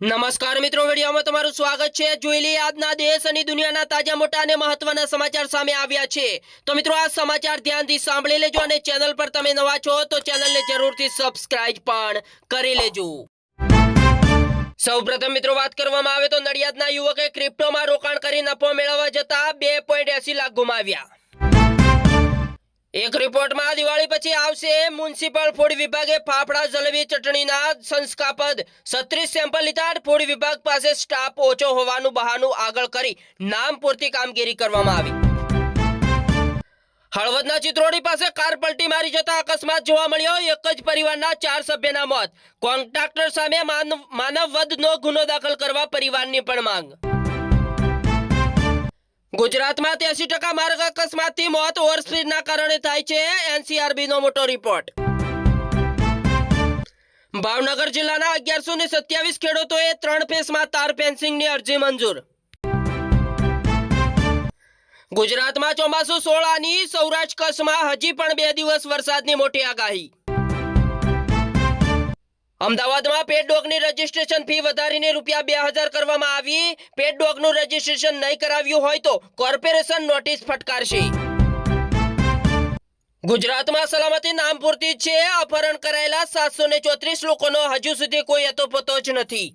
નમસ્કાર મિત્રો, વિડીયોમાં તમારું સ્વાગત છે. જોઈ લઈએ આજના દેશ અને દુનિયાના તાજા મોટા અને મહત્વના સમાચાર સામે આવ્યા છે. તો મિત્રો, આ સમાચાર ધ્યાનથી સાંભળી લેજો અને ચેનલ પર તમે નવા છો, તો ચેનલને જરૂરથી સબસ્ક્રાઇબ પણ કરી લેજો. સૌપ્રથમ મિત્રો, વાત કરવામાં આવે તો નડિયાદના યુવકે ક્રિપ્ટોમાં રોકાણ કરી નફો મેળવવા જતા બે લાખ ગુમાવ્યા. એક રિપોર્ટમાં દિવાળી પછી આવશે મ્યુનિસિપલ ફૂડ વિભાગે ફાફડા જલેબી ચટણીના સંસ્કાપદ છત્રીસ સેમ્પલ લીધા ફૂડ વિભાગ પાસે સ્ટાફ ઓછો હોવાનું બહાનું આગળ કરી નામ પૂરતી કામગીરી કરવામાં આવી. હળવદના ચિત્રોડી પાસે કાર પલટી મારી જતા અકસ્માત જોવા મળ્યો. એક જ પરિવારના ચાર સભ્યના મોત. કોન્ટ્રાક્ટર સામે માનવ વધનો ગુનો દાખલ કરવા પરિવારની પણ માંગ. ગુજરાતમાં ત્યાસી ટકા માર્ગ અકસ્માતથી મોત ઓવરસ્પીડના કારણે થાય છે એનસીઆરબી નો મોટો રિપોર્ટ. ભાવનગર જિલ્લાના અગિયારસો ને સત્યાવીસ ખેડૂતોએ ત્રણ ફેસમાં તાર ફેન્સિંગની અરજી મંજૂર. ગુજરાતમાં ચોમાસું સોળાની સૌરાષ્ટ્ર કચ્છમાં હજી પણ બે દિવસ વરસાદની મોટી આગાહી. અમદાવાદમાં પેટ ડોગની રજીસ્ટ્રેશન ફી વધારીને રૂપિયા બે હજાર કરવામાં આવી. પેટ ડોગનું રજીસ્ટ્રેશન નહીં કરાવ્યું હોય તો કોર્પોરેશન નોટિસ ફટકારશે. ગુજરાતમાં સલામતી નામ પૂરતી છે. અપહરણ કરાયેલા સાતસો ને ચોત્રીસ લોકોનો હજુ સુધી કોઈ અતોપતો જ નથી.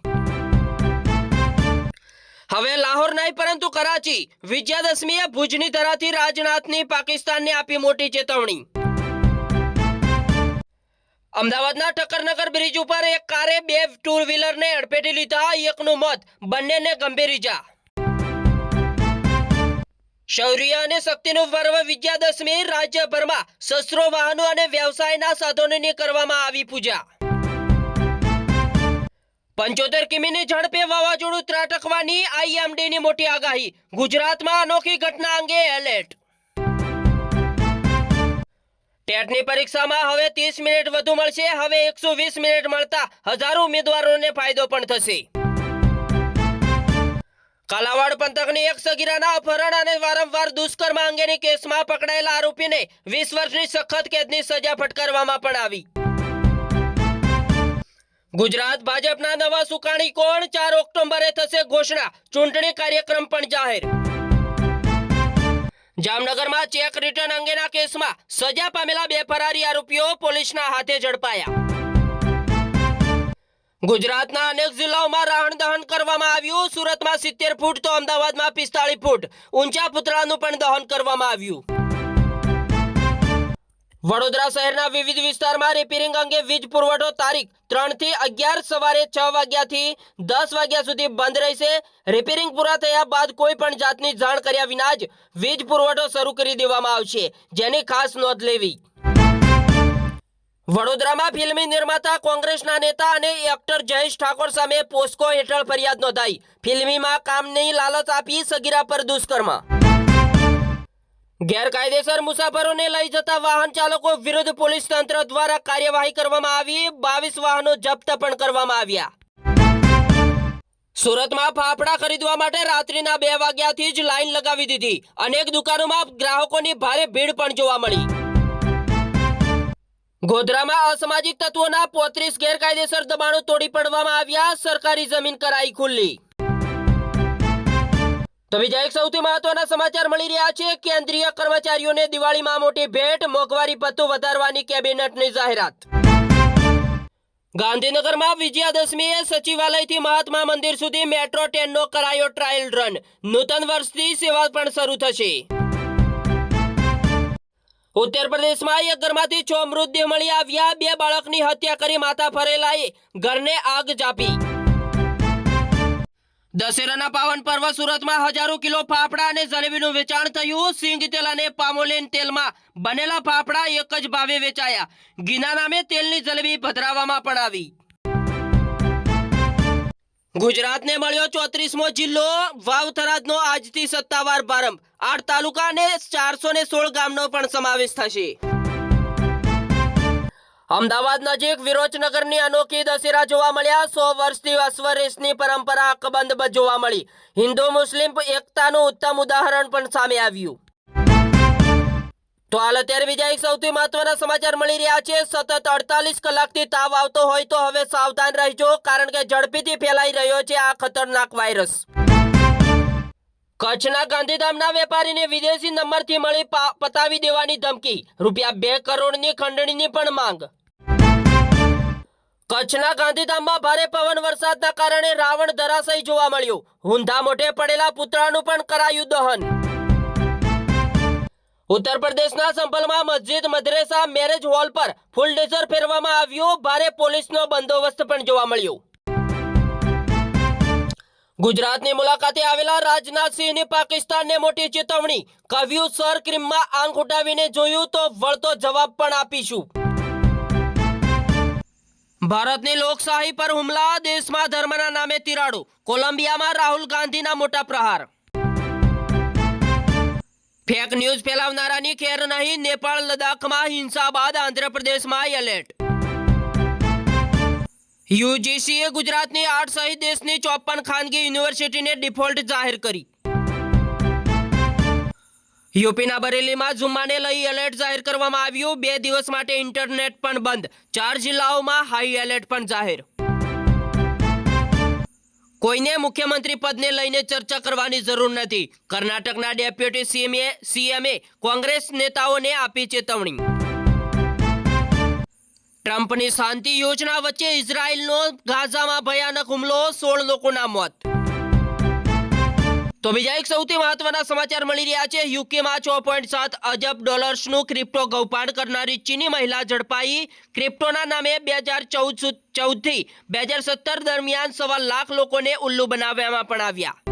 હવે લાહોર નહીં, પરંતુ કરાચી. વિજયાદશમીએ ભુજની ધરાથી રાજનાથની પાકિસ્તાનને આપી મોટી ચેતવણી. અમદાવાદના ઠક્કરનગર બ્રિજ ઉપર એક કારે બે ટુ વ્હીલરને અડફેટી લીધા, એકનું મોત બંનેને ગંભીર ઇજા શૌર્ય અને શક્તિનું પર્વ વિજયાદશમી રાજ્યભરમાં શસ્ત્રો, વાહનો અને વ્યવસાયના સાધનોની કરવામાં આવી પૂજા. પંચોતેર કિમીની ઝડપે વાવાઝોડું ત્રાટકવાની આઈએમડીની મોટી આગાહી. ગુજરાતમાં અનોખી ઘટના અંગે એલર્ટ. ટેટની પરીક્ષામાં હવે ત્રીસ મિનિટ વધુ મળશે. હવે એકસો વીસ મિનિટ મળતા હજારો ઉમેદવારોને ફાયદો પણ થશે. કાલાવાડ પંથકની એક સગીરાના અપહરણ અને વારંવાર દુષ્કર્મ અંગેની કેસમાં પકડાયેલા આરોપીને વીસ વર્ષની સખત કેદની સજા ફટકારવામાં પણ આવી. ગુજરાત ભાજપના નવા સુકાણી કોણ? ચાર ઓક્ટોબરે થશે ઘોષણા. ચૂંટણી કાર્યક્રમ પણ જાહેર. જામનગરમાં ચેક રિટર્ન અંગેના કેસમાં સજા પામેલા બે ફરારી આરોપીઓ પોલીસના હાથે ઝડપાયા. ગુજરાતના અનેક જિલ્લાઓમાં રહણ દહન કરવામાં આવ્યું. સુરતમાં સિત્તેર ફૂટ તો અમદાવાદમાં પિસ્તાળીસ ફૂટ. ઊંચા પુતળાનું પણ દહન કરવામાં આવ્યું. વડોદરા શહેરના વિવિધ વિસ્તારમાં રિપેરિંગ અંગે વીજ પુરવઠો તારીખ ત્રણથી અગિયાર સવારે છ વાગ્યાથી દસ વાગ્યા સુધી બંધ રહેશે. રિપેરિંગ પૂરા થયા બાદ કોઈ પણ જાતની જાણ કર્યા વિના જ વીજ પુરવઠો શરૂ કરી દેવામાં આવશે. જેની ખાસ નોંધ લેવી. વડોદરામાં ફિલ્મી નિર્માતા, કોંગ્રેસના નેતા અને એક્ટર જયેશ ઠાકોર સામે પોસ્કો હેઠળ ફરિયાદ નોંધાઈ. ફિલ્મીમાં કામની લાલચ આપી સગીરા પર દુષ્કર્મ. ગેરકાયદેસર મુસાફરોને લઈ જતા વાહન ચાલકો વિરુદ્ધ પોલીસ તંત્ર દ્વારા કાર્યવાહી કરવામાં આવી. બાવીસ વાહનો જપ્ત પણ કરવામાં આવ્યા. સુરતમાં ફાફડા ખરીદવા માટે રાત્રિના બે વાગ્યાથી જ લાઈન લગાવી દીધી. અનેક દુકાનોમાં ગ્રાહકોની ભારે ભીડ પણ જોવા મળી. ગોધરામાં અસામાજિક તત્વોના પોત્રીસ ગેરકાયદેસર દબાણો તોડી પાડવામાં આવ્યા. સરકારી જમીન કરાઈ ખુલ્લી. તો બીજા એક સૌથી મહત્વના સમાચાર મળી રહ્યા છે. કેન્દ્રીય કર્મચારીઓને દિવાળીમાં મોટી ભેટ, મોંઘવારી ભથ્થું વધારવાની કેબિનેટની જાહેરાત. ગાંધીનગરમાં વિજયાદશમીએ સચિવાલયથી મહાત્મા મંદિર સુધી મેટ્રો ટ્રેનનો કરાયો ટ્રાયલ રન નૂતન વર્ષથી સેવા પણ શરૂ થશે. ઉત્તર પ્રદેશમાં એક ઘરમાંથી છ મૃતદેહ મળી આવ્યા. બે બાળકની હત્યા કરી માતા ફરેલાએ ઘરને આગ ચાપી દશેરાના પાવન પર્વ સુરતમાં હજારો કિલો ફાફડા અને જલેબીનું વેચાણ થયું. સિંગ તેલ અને પામોલેન તેલમાં બનેલા ફાફડા એક જ ભાવે વેચાયા. ગીના નામે તેલની જલેબી ભદ્રાવામાં પણ આવી. ગુજરાતને મળ્યો ચોત્રીસમો જિલ્લો વાવથરાજનો આજથી સત્તાવાર પ્રારંભ. આઠ તાલુકા અને ચારસો સોળ ગામનો પણ સમાવેશ થશે. અમદાવાદ નજીક વિરોચનગરની અનોખી દશેરા જોવા મળ્યા. સો વર્ષથી અશ્વરેશની પરંપરા અકબંધ જોવા મળી. હિન્દુ મુસ્લિમ એકતાનું ઉત્તમ ઉદાહરણ પણ સામે આવ્યું. તો હાલ અત્યારે બીજા એક સૌથી મહત્વના સમાચાર મળી રહ્યા છે. સતત અડતાલીસ કલાકથી તાવ આવતો હોય તો હવે સાવધાન રહેજો, કારણ કે ઝડપીથી ફેલાઈ રહ્યો છે આ ખતરનાક વાયરસ. કચ્છના ગાંધીધામના વેપારીને વિદેશી નંબરથી મળી પતાવી દેવાની ધમકી. રૂપિયા બે કરોડની ખંડણીની પણ માંગ. કચ્છના ગાંધીધામમાં ભારે પવન વરસાદના કારણે રાવણ ધરાશય જોવા મળ્યો. હુંધા મોઢે પડેલા પુતળાનું પણ કરાયું દહન. ઉત્તર પ્રદેશના સંભલમાં મસ્જિદ, મદ્રેસા, મેરેજ હોલ પર ફૂલ ડેઝર ફેરવામાં આવ્યો. ભારે પોલીસનો બંદોબસ્ત પણ જોવા મળ્યો. ગુજરાતની મુલાકાતે આવેલા રાજનાથસિંહની પાકિસ્તાનને મોટી ચેતવણી. કવ્યું સર ક્રીમમાં આંખ ઉઠાવીને જોયું તો વળતો જવાબ પણ આપીશું. ભારતની લોકશાહી પર હુમલા, દેશમાં ધર્મના નામે તિરાડો, કોલંબિયામાં રાહુલ ગાંધીના મોટા પ્રહાર. ફેક ન્યૂઝ ફેલાવનારાની ખેર નહીં, નેપાળ લદ્દાખમાં હિંસા બાદ આંધ્રપ્રદેશમાં એલર્ટ યુજીસીએ ગુજરાતની આઠ સહિત દેશની ચોપન ખાનગી યુનિવર્સિટીને ડિફોલ્ટ જાહેર કરી. યુપીના બરેલીમાં જુમ્માને લઈ એલર્ટ જાહેર કરવામાં આવ્યું. બે દિવસ માટે ઇન્ટરનેટ પણ બંધ. ચાર જિલ્લાઓમાં હાઈ એલર્ટ પણ જાહેર. કોઈને મુખ્યમંત્રી પદને લઈને ચર્ચા કરવાની જરૂર નથી. કર્ણાટકના ડેપ્યુટી સીએમએ સીએમએ કોંગ્રેસ નેતાઓને આપી ચેતવણી. ટ્રમ્પની શાંતિ યોજના વચ્ચે ઇઝરાયલનો ગાઝામાં ભયાનક હુમલો, સોળ લોકોના મોત. તો બીજા એક સૌથી મહત્વના સમાચાર મળી રહ્યા છે. યુકેમાં છ પોઈન્ટ સાત અજબ ડોલર્સનું ક્રિપ્ટો ગૌપાણ કરનારી ચીની મહિલા ઝડપાઈ. ક્રિપ્ટોના નામે બે હજાર ચૌદ ચૌદથી બે હજાર સત્તર દરમિયાન સવા લાખ લોકોને ઉલ્લુ બનાવવામાં પણ આવ્યા.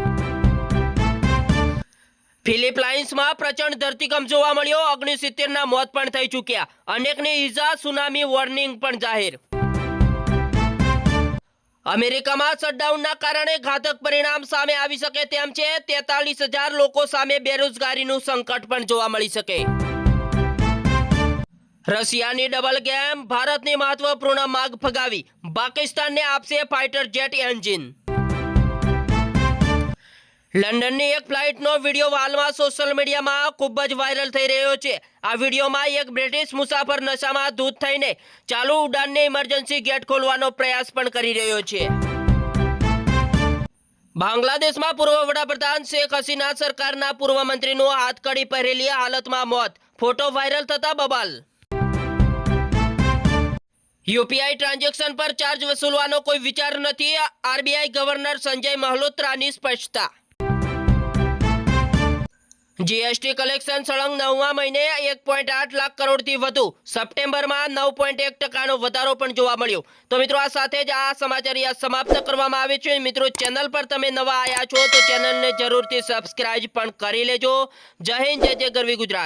ફિલિપાઇન્સમાં પ્રચંડ ધરતીકંપ જોવા મળ્યો. ઓગણીસિત્તેરના મોત પણ થઈ ચૂક્યા. અનેકને ઈજા, સુનામી વોર્નિંગ પણ જાહેર. અમેરિકામાં શટડાઉનના કારણે ઘાતક પરિણામ સામે આવી શકે તેમ છે. તેતાલીસ હજાર લોકો સામે બેરોજગારીનું સંકટ પણ જોવા મળી શકે. રશિયાની ડબલ ગેમ ભારતની મહત્વપૂર્ણ માગ ફગાવી. પાકિસ્તાનને આપશે ફાઇટર જેટ એન્જિન. લંડનની એક ફ્લાઇટનો વીડિયો હાલમાં સોશિયલ મીડિયામાં ખૂબ જ વાયરલ થઈ રહ્યો છે. આ વિડીયોમાં એક બ્રિટિશ મુસાફર નશામાં ધૂત થઈને ચાલુ ઉડાનને ઇમરજન્સી ગેટ ખોલવાનો પ્રયાસ પણ કરી રહ્યો છે. બાંગ્લાદેશમાં પૂર્વ વડાપ્રધાન શેખ હસીના સરકારના પૂર્વ મંત્રીનું હાથકડી પહેરેલી હાલતમાં મોત. ફોટો વાયરલ થતા બબાલ. યુપીઆઈ ટ્રાન્ઝેક્શન પર ચાર્જ વસૂલવાનો કોઈ વિચાર નથી. આરબીઆઈ ગવર્નર સંજય મલ્હોત્રાની સ્પષ્ટતા. જીએસટી કલેક્શન સળંગ નવમા મહિને એક પોઈન્ટ આઠ લાખ કરોડથી વધુ. સપ્ટેમ્બરમાં નવ પોઈન્ટ એક ટકાનો વધારો પણ જોવા મળ્યો. તો મિત્રો, આ સાથે જ આ સમાચાર અહીંયા સમાપ્ત કરવામાં આવે છે. મિત્રો, ચેનલ પર તમે નવા આવ્યા છો તો ચેનલને જરૂરથી સબસ્ક્રાઇબ પણ કરી લેજો. જય હિન્દ, જય જય ગરવી ગુજરાત.